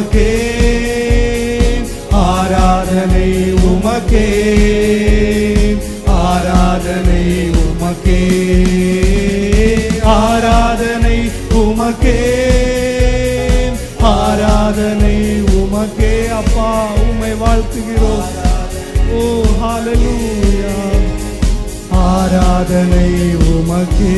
உமக்கே ஆராதனை உமக்கே ஆராதனை உமக்கே ஆராதனை உமக்கே ஆராதனை உமக்கே அப்பா உமை வாழ்த்துகிறோம். ஓ ஹாலலூயா ஆராதனை உமக்கே.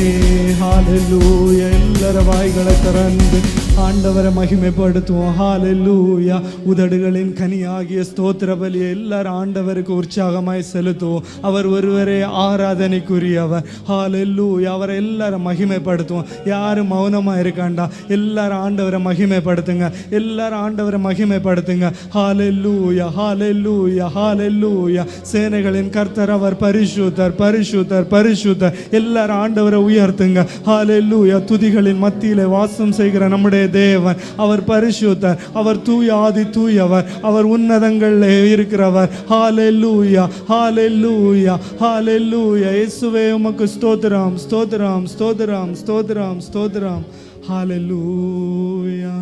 ஹாலலூயா எல்லார வாய்களை திறந்து ஆண்டவரை மகிமைப்படுத்துவோம். ஹாலலூயா உதடுகளின் கனியாகிய ஸ்தோத்திர பலி எல்லாரும் ஆண்டவருக்கு உற்சாகமாய் செலுத்துவோம். அவர் ஒருவரே ஆராதனைக்குரியவர். ஹாலலூயா அவரை எல்லாரும் மகிமைப்படுத்துவோம். யாரும் மௌனமாக இருக்காண்டா? எல்லாரும் ஆண்டவரை மகிமைப்படுத்துங்க. எல்லாரும் ஆண்டவரை மகிமைப்படுத்துங்க. ஹாலெல்லூயா ஹாலெல்லூயா ஹாலெல்லூயா சேனைகளின் கர்த்தர் அவர் பரிசுத்தர் பரிசுத்தர் பரி பரிசுத்த எல்லாரும் ஆண்டவரை உயர்த்துங்க. ஹாலெல்லூயா துதிகளின் மத்தியில் வாசம் செய்கிற நம்முடைய தேவன். அவர் பரிசுத்தர். அவர் தூய ஆதி தூயவர். அவர் உன்னதங்களில் இருக்கிறவர். ஹாலெல்லூயா ஹாலெல்லூயா ஹாலெல்லூயா இயேசுவே உமக்கு ஸ்தோத்திரம். ஸ்தோத்திரம். ஸ்தோத்திரம். ஸ்தோத்திரம். ஸ்தோத்திரம். ஹாலெல்லூயா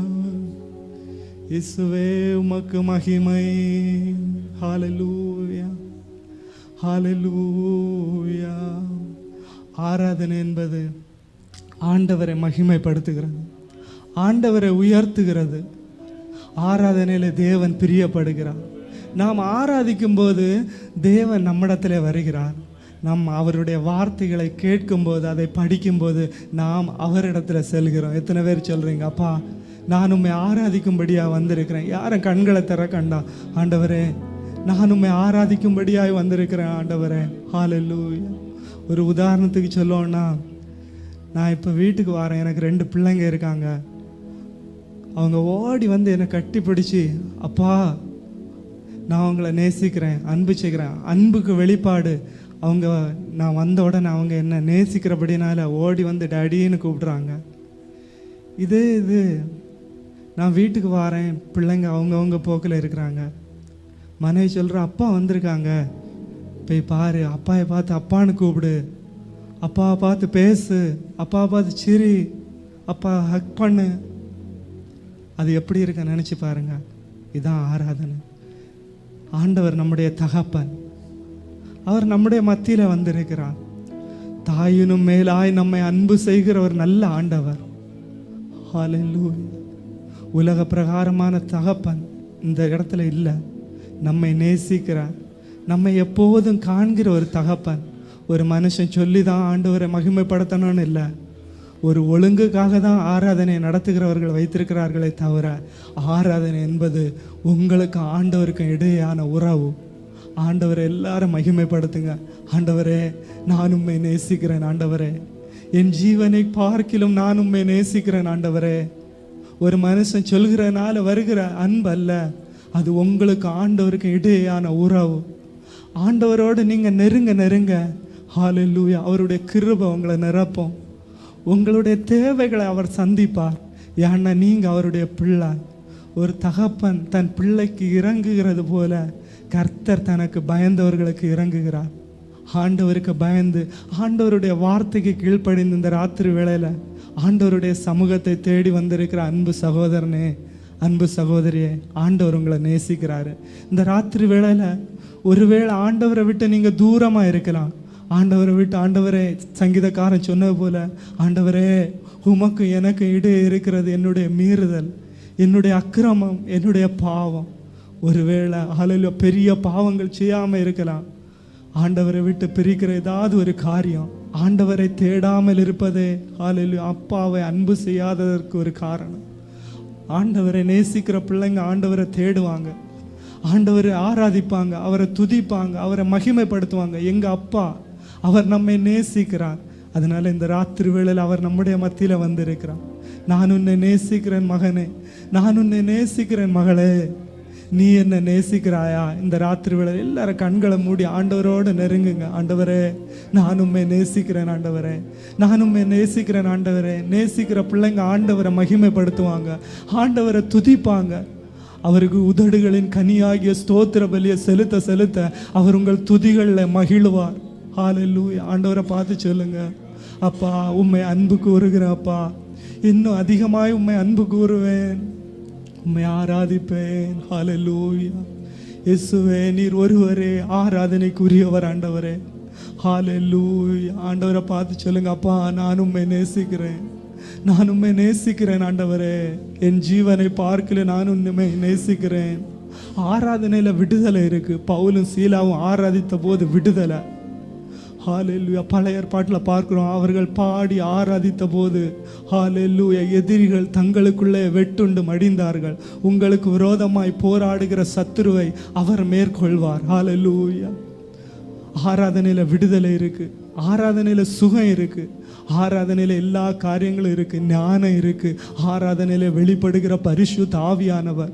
இயேசுவே உமக்கு மகிமை. Hallelujah Hallelujah. ஆராதனை என்பது ஆண்டவரை மகிமைப்படுத்துகிறது ஆண்டவரை உயர்த்துகிறது. ஆராதனையில் தேவன் பிரியப்படுகிறார். நாம் ஆராதிக்கும் போது தேவன் நம்மிடத்தில் வருகிறார். நம் அவருடைய வார்த்தைகளை கேட்கும்போது அதை படிக்கும்போது நாம் அவரிடத்தில் செல்கிறோம். எத்தனை பேர் சொல்கிறீங்க அப்பா நான் உண்மை ஆராதிக்கும்படியாக வந்திருக்கிறேன். யாரும் கண்களை திற கண்டா ஆண்டவரே நான் உண்மை ஆராதிக்கும்படியாக வந்திருக்கிறேன் ஆண்டவரே. ஹாலல்லூயா ஒரு உதாரணத்துக்கு சொல்லுவோன்னா நான் இப்போ வீட்டுக்கு வரேன். எனக்கு ரெண்டு பிள்ளைங்க இருக்காங்க. அவங்க ஓடி வந்து என்னை கட்டி பிடிச்சி அப்பா நான் அவங்கள நேசிக்கிறேன் அன்பு அன்புக்கு வெளிப்பாடு. அவங்க நான் வந்த உடனே அவங்க என்ன நேசிக்கிறபடினால ஓடி வந்து டேடின்னு கூப்பிடுறாங்க. இதே இது நான் வீட்டுக்கு வரேன். பிள்ளைங்க அவங்கவுங்க போக்கில் இருக்கிறாங்க. மனைவி சொல்கிற அப்பா வந்திருக்காங்க. போய் பாரு அப்பாவை பார்த்து அப்பான்னு கூப்பிடு. அப்பாவை பார்த்து பேசு அப்பாவை பார்த்து சிரி அப்பா ஹக் பண்ணு. அது எப்படி இருக்க நினச்சி பாருங்க. இதான் ஆராதனை. ஆண்டவர் நம்முடைய தகப்பன். அவர் நம்முடைய மத்தியில் வந்திருக்கிறார். தாயினும் மேலாய் நம்மை அன்பு செய்கிற ஒரு நல்ல ஆண்டவர். உலக பிரகாரமான தகப்பன் இந்த இடத்துல இல்லை. நம்மை நேசிக்கிறார். நம்மை எப்போதும் காண்கிற ஒரு தகப்பன் ஒரு மனுஷன் சொல்லி தான் ஆண்டவரை மகிமைப்படுத்தணும்னு இல்லை. ஒரு ஒழுங்குக்காக தான் ஆராதனை நடத்துகிறவர்கள் வைத்திருக்கிறார்களே தவிர ஆராதனை என்பது உங்களுக்கு ஆண்டவருக்கும் இடையேயான உறவு. ஆண்டவரை எல்லாரும் மகிமைப்படுத்துங்க. ஆண்டவரே நான் உண்மை நேசிக்கிறேன் ஆண்டவரே. என் ஜீவனை பார்க்கிலும் நான் உண்மை நேசிக்கிறேன் ஆண்டவரே. ஒரு மனுஷன் சொல்கிறனால வருகிற அன்பு அல்ல அது உங்களுக்கு ஆண்டவருக்கு இடையேயான உறவு. ஆண்டவரோடு நீங்கள் நெருங்க நெருங்க. ஹalleluya அவருடைய கிருபை உங்களை நிரப்போம். உங்களுடைய தேவைகளை அவர் சந்திப்பார். ஏன்னா நீங்கள் அவருடைய பிள்ளை. ஒரு தகப்பன் தன் பிள்ளைக்கு இறங்குகிறது போல கர்த்தர் தனக்கு பயந்தவர்களுக்கு இறங்குகிறார். ஆண்டவருக்கு பயந்து ஆண்டவருடைய வார்த்தைக்கு கீழ்ப்படிந்து இந்த ராத்திரி வேளையில் ஆண்டவருடைய சமூகத்தை தேடி வந்திருக்கிற அன்பு சகோதரனே அன்பு சகோதரியே ஆண்டவர் உங்களை நேசிக்கிறாரு. இந்த ராத்திரி வேளையில் ஒருவேளை ஆண்டவரை விட்டு நீங்கள் தூரமாக இருக்கலாம். ஆண்டவரை விட்டு ஆண்டவரே சங்கீதக்காரன் சொன்னது போல ஆண்டவரே உமக்கு எனக்கு இடையே இருக்கிறது என்னுடைய மீறுதல் என்னுடைய அக்கிரமம் என்னுடைய பாவம். ஒருவேளை அலையில பெரிய பாவங்கள் செய்யாமல் இருக்கலாம். ஆண்டவரை விட்டு பிரிக்கிற ஏதாவது ஒரு காரியம் ஆண்டவரை தேடாமல் இருப்பதே ஆளில் அப்பாவை அன்பு செய்யாததற்கு ஒரு காரணம். ஆண்டவரை நேசிக்கிற பிள்ளைங்க ஆண்டவரை தேடுவாங்க. ஆண்டவரை ஆராதிப்பாங்க அவரை துதிப்பாங்க அவரை மகிமைப்படுத்துவாங்க. எங்கள் அப்பா அவர் நம்மை நேசிக்கிறார். அதனால் இந்த ராத்திரி வேளையில் அவர் நம்முடைய மத்தியில் வந்திருக்கிறார். நான் உன்னை நேசிக்கிறேன் மகனே நான் உன்னை நேசிக்கிறேன் மகளே. நீ என்ன நேசிக்கிறாயா? இந்த ராத்திரி வேளை எல்லாரும் கண்களை மூடி ஆண்டவரோடு நெருங்குங்க. ஆண்டவரே நான் உண்மை நேசிக்கிறேன் ஆண்டவரே. நான் உண்மை நேசிக்கிறேன் ஆண்டவரே. நேசிக்கிற பிள்ளைங்க ஆண்டவரை மகிமைப்படுத்துவாங்க. ஆண்டவரை துதிப்பாங்க. அவருக்கு உதடுகளின் கனியாகிய ஸ்தோத்திர பலியை செலுத்த செலுத்த அவர் உங்கள் துதிகளில் மகிழ்வார். ஹalleluya ஆண்டவரை பார்த்து சொல்லுங்க. அப்பா உண்மை அன்பு கூறுகிறேன் அப்பா இன்னும் அதிகமாய் உண்மை அன்பு கூறுவேன். உண்மை ஆராதிப்பேன். ஹalleluya இயேசுவே நீர் ஒருவரே ஆராதனைக்குரியவர் ஆண்டவரே. ஹalleluya ஆண்டவரை பார்த்து சொல்லுங்க அப்பா நான் உண்மை நேசிக்கிறேன். நான் உண்மை நேசிக்கிறேன் ஆண்டவரே. என் ஜீவனை பார்க்கல நான் உண்மை நேசிக்கிறேன். ஆராதனையில் விடுதலை இருக்கு. பவுலும் சீலாவும் ஆராதித்த போது விடுதலை. ஹாலெல்லுயா பழைய ஏற்பாட்டில் பார்க்கிறோம் அவர்கள் பாடி ஆராதித்த போது ஹாலெல்லூயா எதிரிகள் தங்களுக்குள்ளே வெட்டுண்டு மடிந்தார்கள். உங்களுக்கு விரோதமாய் போராடுகிற சத்துருவை அவர் மேற்கொள்வார். ஹாலெல்லூயா ஆராதனையில் விடுதலை இருக்கு. ஆராதனையில் சுகம் இருக்கு. ஆராதனையில் எல்லா காரியங்களும் இருக்கு ஞானம் இருக்கு. ஆராதனையில் வெளிப்படுகிற பரிசு ஆவியானவர்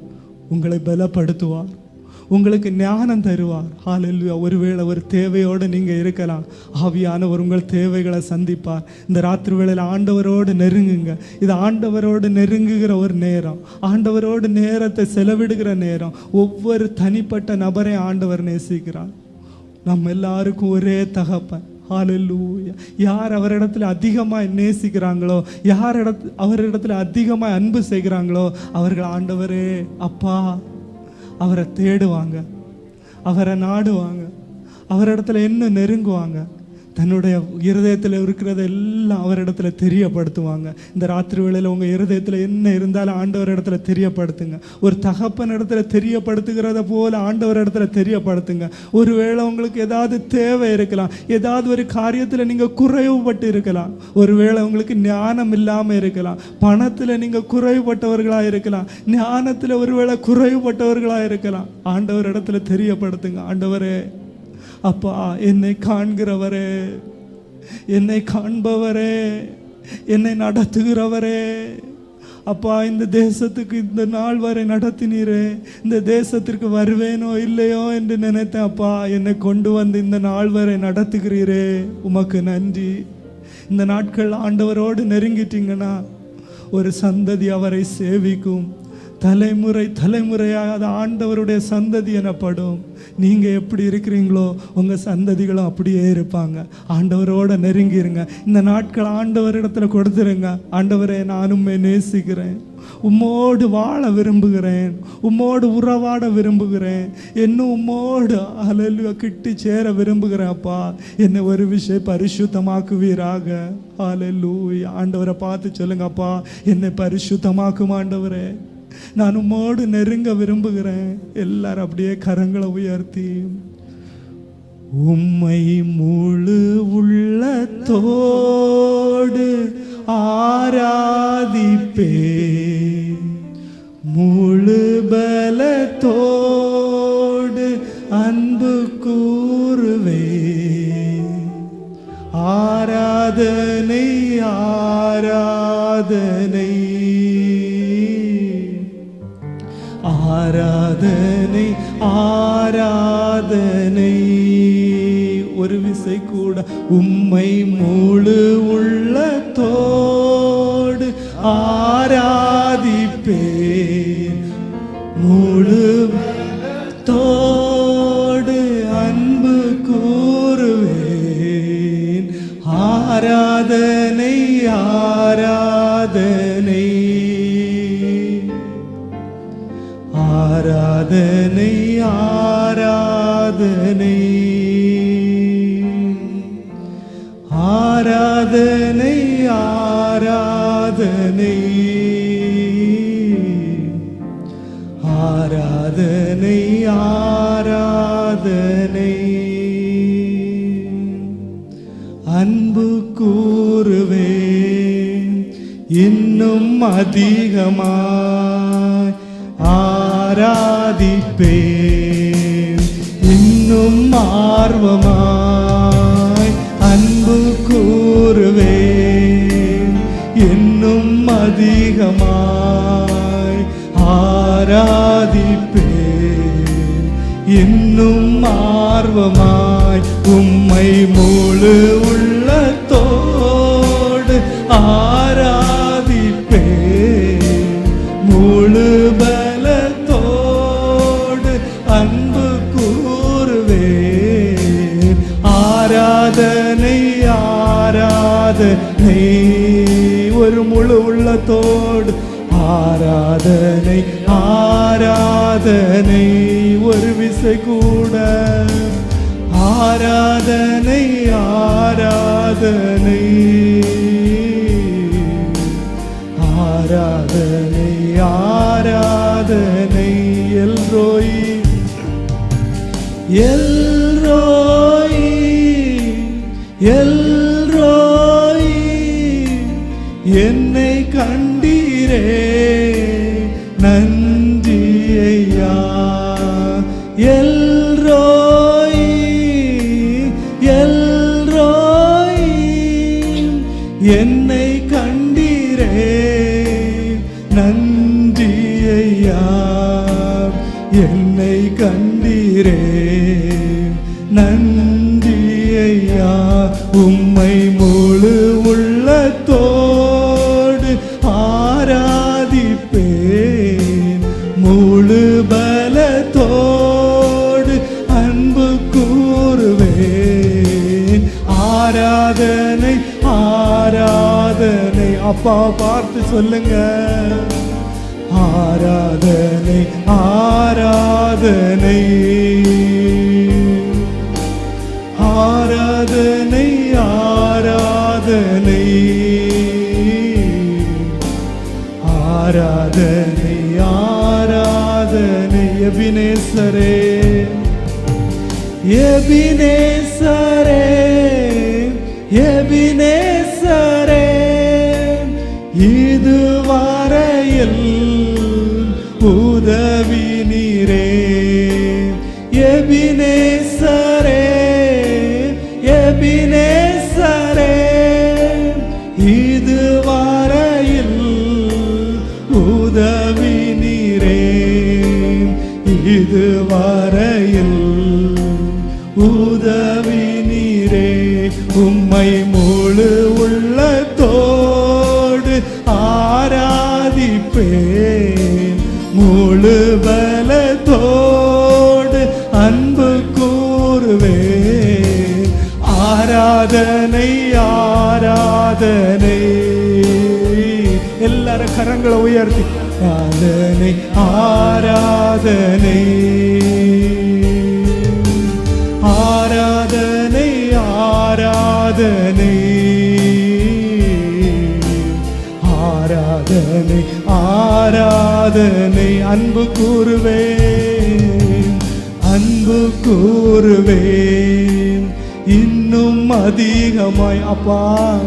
உங்களை பலப்படுத்துவார். உங்களுக்கு ஞானம் தருவார். ஹalleluya ஒருவேளை ஒரு தேவையோடு நீங்கள் இருக்கலாம். ஆவியானவர் உங்கள் தேவைகளை சந்திப்பார். இந்த ராத்திரி வேளையில் ஆண்டவரோடு நெருங்குங்க. இது ஆண்டவரோடு நெருங்குகிற ஒரு நேரம். ஆண்டவரோடு நேரத்தை செலவிடுகிற நேரம். ஒவ்வொரு தனிப்பட்ட நபரை ஆண்டவர் நேசிக்கிறார். நம்ம எல்லாருக்கும் ஒரே தகப்பன். ஹalleluya யார் அவரிடத்துல அதிகமாக நேசிக்கிறாங்களோ யார் இடத்து அவரிடத்துல அதிகமாக அன்பு செய்கிறாங்களோ அவர்கள் ஆண்டவரே அப்பா அவரை தேடுவாங்க அவரை நாடுவாங்க அவரிடத்துல இன்னும் நெருங்குவாங்க தன்னுடைய இருதயத்தில் இருக்கிறத எல்லாம் அவரிடத்துல தெரியப்படுத்துவாங்க. இந்த ராத்திரி வேளையில் உங்கள் இருதயத்தில் என்ன இருந்தாலும் ஆண்டவர் இடத்துல தெரியப்படுத்துங்க. ஒரு தகப்பன் இடத்துல தெரியப்படுத்துகிறத போல ஆண்டவர் இடத்துல தெரியப்படுத்துங்க. ஒருவேளை உங்களுக்கு ஏதாவது தேவை இருக்கலாம். ஏதாவது ஒரு காரியத்தில் நீங்கள் குறைவுபட்டு இருக்கலாம். ஒருவேளை உங்களுக்கு ஞானம் இல்லாமல் இருக்கலாம். பணத்தில் நீங்கள் குறைவுபட்டவர்களாக இருக்கலாம். ஞானத்தில் ஒருவேளை குறைவுபட்டவர்களாக இருக்கலாம். ஆண்டவர் இடத்துல தெரியப்படுத்துங்க. ஆண்டவரே அப்பா என்னை காண்கிறவரே என்னை காண்பவரே என்னை நடத்துகிறவரே. அப்பா இந்த தேசத்துக்கு இந்த நாள் வரை நடத்தினீரே இந்த தேசத்திற்கு வருவேனோ இல்லையோ என்று நினைத்தேன் அப்பா என்னை கொண்டு வந்து இந்த நாள் வரை நடத்துகிறீரே. உமக்கு நன்றி. இந்த நாட்கள் ஆண்டவரோடு நெருங்கிட்டீங்கன்னா ஒரு சந்ததி அவரை சேவிக்கும். தலைமுறை தலைமுறையாக அது ஆண்டவருடைய சந்ததி எனப்படும். நீங்கள் எப்படி இருக்கிறீங்களோ உங்கள் சந்ததிகளும் அப்படியே இருப்பாங்க. ஆண்டவரோட நெருங்கிருங்க. இந்த நாட்கள் ஆண்டவரிடத்தில் கொடுத்துருங்க. ஆண்டவரே நானும் நேசிக்கிறேன். உம்மோடு வாழ விரும்புகிறேன். உம்மோடு உறவாட விரும்புகிறேன். இன்னும் உம்மோடு அலல்லுவ கிட்டி சேர விரும்புகிறேன் அப்பா. என்னை ஒரு விஷயம் பரிசுத்தமாக்குவீராக. அலல்லூயா ஆண்டவரை பார்த்து சொல்லுங்கப்பா என்னை பரிசுத்தமாக்கும் ஆண்டவரே. நான் உம்மோடு நெருங்க விரும்புகிறேன். எல்லாரும் அப்படியே கரங்களை உயர்த்தி உம்மை முழு உள்ளத்தோடு ஆராதிப்பே முழு பலத்தோடு அன்பு கூறுவே ஆராதனை ஆராதனை. ஆராதனை ஆராதனை. ஒரு விசை கூட உம்மை முழு உள்ளத்தோடு ஆராதிப்பேன். முழு தோடு அன்பு கூறுவேன். ஆராதனை ஆராதனை. ஆராதனை ஆராதனை. ஆராதனை ஆராதனை. ஆராதனை ஆராதனை. அன்பு கூறுவேன் இன்னும் அதிகமாய் ஆ ആരാധിപ്പേൻ ഇന്നും ആർവമായി അൻപു കൂറുവേ എന്നും അധികമായി ആരാധിപ്പേ இன்னும் ஆர்வமாய் உம்மை முழு உள்ளத்தோடு ஆராதிப்பே முழு இசை கூட ஆராதனை ஆராதனை. ஆராதனை ஆராதனை எல்ரோய். எல்ரோய் எல்ரோய். என்னை கண்டீரே. என்னை அப்பா பார்த்து சொல்லுங்க. ஆராதனை ஆராதனை. ஆராதனை ஆராதனை. ஆராதனை ஆராதனை எபினேசரே. எபினேசரே எபினே ஆராதனை ஆராதனை. எல்லாரும் கரங்களை உயர்த்தி ஆராதனை ஆராதனை. ஆராதனை ஆராதனை. ஆராதனை ஆராதனை. அன்பு கூறுவே அன்பு கூறுவேன். இன்னும் அதிகமாய் அப்பா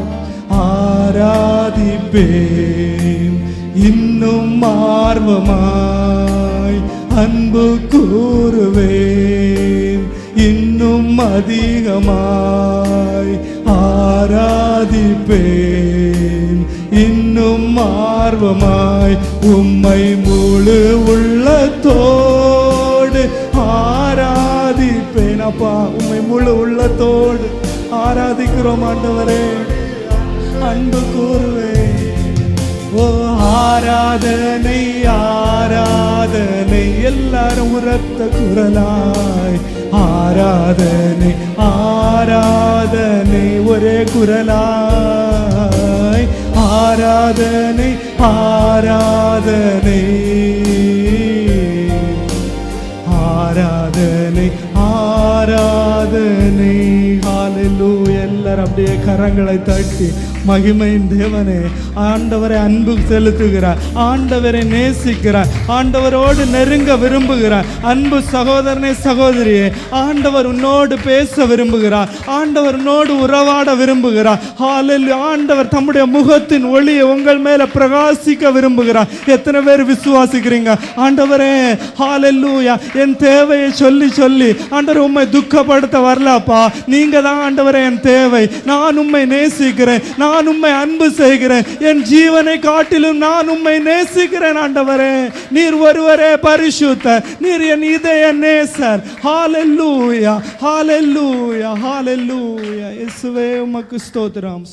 ஆராதிப்பேன். இன்னும் ஆர்வமாய் அன்பு கூறுவேன். இன்னும் அதிகமாய் ஆராதிப்பேன். இன்னும் ஆர்வமாய் உம்மை முழு உள்ளத்தோ அப்பா உண்மை முழு உள்ளத்தோடு ஆராதிக்கிறோம் ஆண்டவரே. அன்பு கூறுவேன் ஓ ஆராதனை ஆராதனை எல்லாரும் உரத்த குரலாய். ஆராதனை ஆராதனை ஒரே குரலாய். ஆராதனை ஆராதனை. கரங்களை தட்டி மகிமையின் தேவனே ஆண்டவரை அன்பு செலுத்துகிறார் ஆண்டவரை நேசிக்கிறார் ஆண்டவரோடு நெருங்க விரும்புகிறார். அன்பு சகோதரனே சகோதரியே ஆண்டவர் உன்னோடு பேச விரும்புகிறார் ஆண்டவர் உன்னோடு உறவாட விரும்புகிறார். ஹாலில் ஆண்டவர் தம்முடைய முகத்தின் ஒளியை உங்கள் மேல பிரகாசிக்க விரும்புகிறார். எத்தனை பேர் விசுவாசிக்கிறீங்க? ஆண்டவரே ஹalleluya என் தேவையை சொல்லி சொல்லி ஆண்டவர் உம்மை துக்கப்படுத்த வரலப்பா. நீங்க தான் ஆண்டவரே என் தேவை. நான் உம்மை நேசிக்கிறேன். நான் உம்மை அன்பு செய்கிறேன். என் ஜீவனை காட்டிலும் நான் உம்மை நேசிக்கிறேன் ஆண்டவரே. நீர் ஒருவரே பரிசுத்த. நீர் என் இதய நேசர். ஹாலெல்லூயா ஹாலெல்லூயா ஹாலெல்லூயா இயேசுவே உமக்கு ஸ்தோத்திரம்.